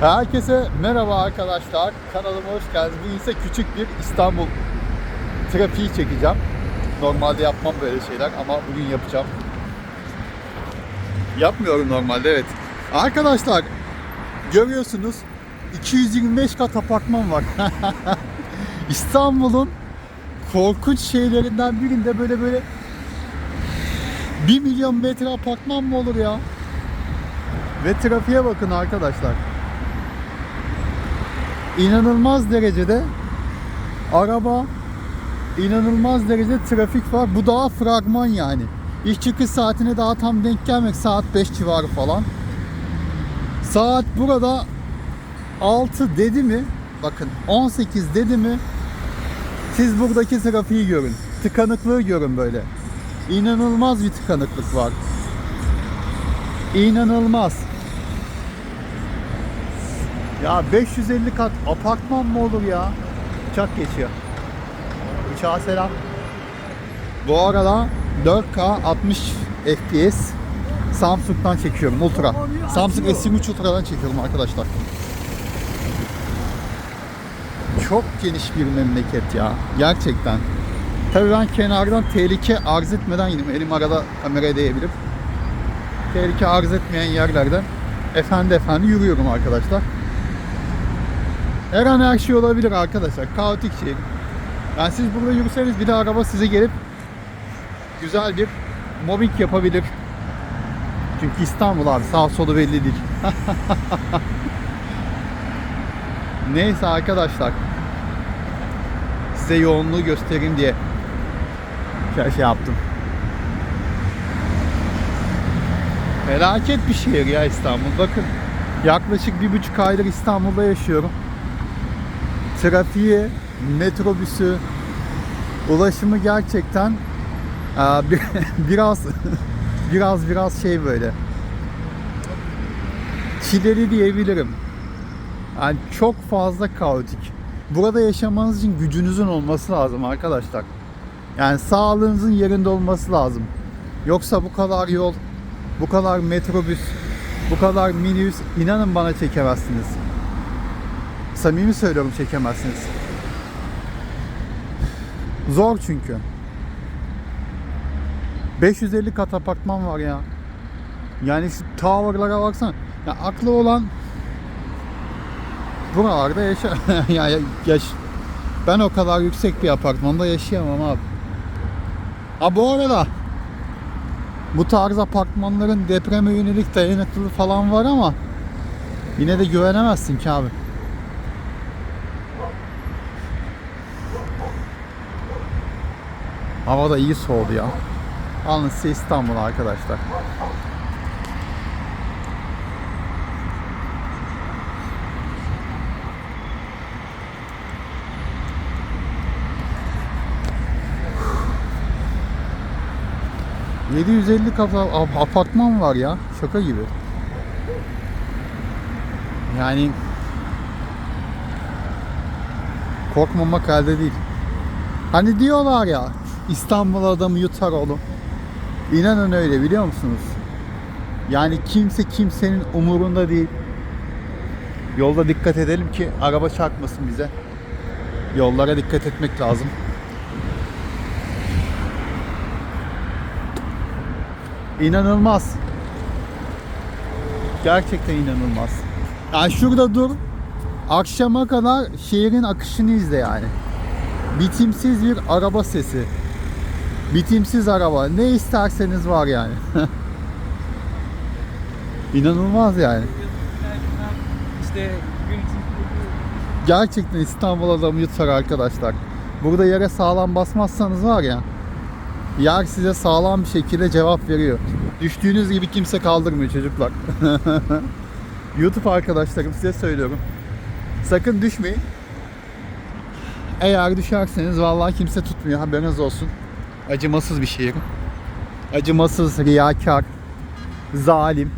Herkese merhaba arkadaşlar. Kanalıma hoş geldiniz. Bugün ise küçük bir İstanbul trafiği çekeceğim. Normalde yapmam böyle şeyler ama bugün yapacağım. Yapmıyorum normalde evet. Arkadaşlar görüyorsunuz 225 kat apartman var. İstanbul'un korkunç şeylerinden birinde böyle böyle 1 milyon metre apartman mı olur ya? Ve trafiğe bakın arkadaşlar. İnanılmaz derecede araba, inanılmaz derecede trafik var. Bu daha fragman yani. İş çıkış saatine daha tam denk gelmek saat 5 civarı falan. Saat burada 6 dedi mi? Bakın 18 dedi mi? Siz buradaki trafiği görün. Tıkanıklığı görün böyle. İnanılmaz bir tıkanıklık var. İnanılmaz. Ya 550 kat apartman mı olur ya? Uçak geçiyor. Uçağa selam. Bu arada 4K 60 FPS Samsung'dan çekiyorum Ultra. Samsung S23 Ultra'dan çekiyorum arkadaşlar. Çok geniş bir memleket ya. Gerçekten. Tabii ben kenardan tehlike arz etmeden gidiyorum. Elim arada kameraya değebilir. Tehlike arz etmeyen yerlerden efendi efendi yürüyorum arkadaşlar. Her an her şey olabilir arkadaşlar. Kaotik şey. Yani siz burada yürüseniz bir de araba size gelip güzel bir mobbing yapabilir. Çünkü İstanbul abi sağ solu belli değil. Neyse arkadaşlar. Size yoğunluğu göstereyim diye şey, şey yaptım. Felaket bir şehir ya İstanbul. Bakın yaklaşık bir buçuk aydır İstanbul'da yaşıyorum. Trafiği, metrobüsü, ulaşımı gerçekten biraz biraz biraz şey böyle çileli diyebilirim. Yani çok fazla kaotik. Burada yaşamanız için gücünüzün olması lazım arkadaşlar. Yani sağlığınızın yerinde olması lazım. Yoksa bu kadar yol, bu kadar metrobüs, bu kadar minibüs inanın bana çekemezsiniz. Samimi söylüyorum çekemezsiniz. Zor çünkü. 550 kat apartman var ya. Yani şu tower'lara baksana. Ya aklı olan buralarda yaşa ya ya- yaş ben o kadar yüksek bir apartmanda yaşayamam abi. Ha bu arada bu tarz apartmanların depreme yönelik dayanıklılığı falan var ama yine de güvenemezsin ki abi. Hava da iyi soğudu ya. Alın size İstanbul arkadaşlar. ...750 kafa ap- apartman var ya. Şaka gibi. Yani... Korkmamak elde değil. Hani diyorlar ya... İstanbul adamı yutar oğlum. İnanın öyle biliyor musunuz? Yani kimse kimsenin umurunda değil. Yolda dikkat edelim ki araba çarpmasın bize. Yollara dikkat etmek lazım. İnanılmaz. Gerçekten inanılmaz. Yani şurada dur. Akşama kadar şehrin akışını izle yani. Bitimsiz bir araba sesi. Bitimsiz araba. Ne isterseniz var yani. İnanılmaz yani. İşte Gerçekten İstanbul adamı yutar arkadaşlar. Burada yere sağlam basmazsanız var ya. Yer size sağlam bir şekilde cevap veriyor. Düştüğünüz gibi kimse kaldırmıyor çocuklar. YouTube arkadaşlarım size söylüyorum. Sakın düşmeyin. Eğer düşerseniz vallahi kimse tutmuyor haberiniz olsun. Acımasız bir şehir. Acımasız, riyakar, zalim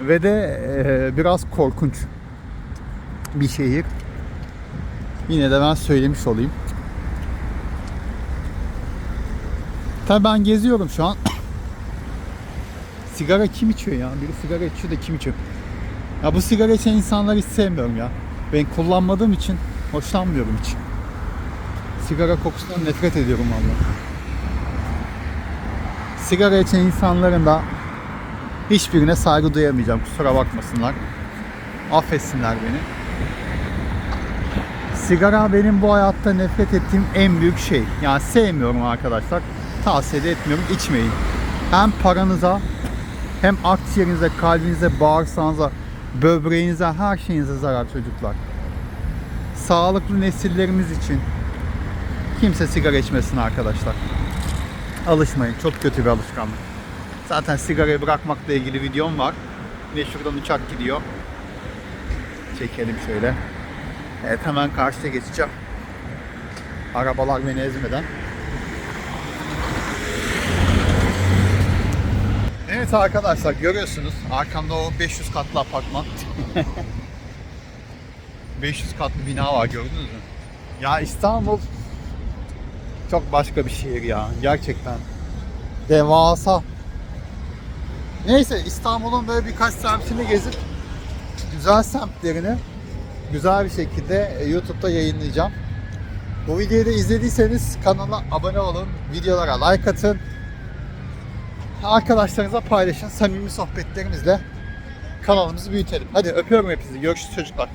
ve de eee, biraz korkunç bir şehir. Yine de ben söylemiş olayım. Tabii ben geziyorum şu an. sigara kim içiyor ya? Biri sigara içiyor da kim içiyor? Ya bu sigara içen insanları hiç sevmiyorum ya. Ben kullanmadığım için hoşlanmıyorum hiç. Sigara kokusundan nefret ediyorum vallahi. Sigara içen insanların da hiçbirine saygı duyamayacağım. Kusura bakmasınlar. Affetsinler beni. Sigara benim bu hayatta nefret ettiğim en büyük şey. Yani sevmiyorum arkadaşlar. Tavsiye etmiyorum. İçmeyin. Hem paranıza hem akciğerinize, kalbinize, bağırsağınıza, böbreğinize, her şeyinize zarar çocuklar. Sağlıklı nesillerimiz için kimse sigara içmesin arkadaşlar. Alışmayın. Çok kötü bir alışkanlık. Zaten sigarayı bırakmakla ilgili videom var. Ve şuradan uçak gidiyor. Çekelim şöyle. Evet hemen karşıya geçeceğim. Arabalar beni ezmeden. Evet arkadaşlar görüyorsunuz arkamda o 500 katlı apartman. 500 katlı bina var gördünüz mü? Ya İstanbul çok başka bir şehir ya gerçekten. Devasa. Neyse İstanbul'un böyle birkaç semtini gezip güzel semtlerini güzel bir şekilde e, YouTube'da yayınlayacağım. Bu videoyu da izlediyseniz kanala abone olun, videolara like atın. Arkadaşlarınıza paylaşın. Samimi sohbetlerimizle kanalımızı büyütelim. Hadi öpüyorum hepinizi. Görüşürüz çocuklar.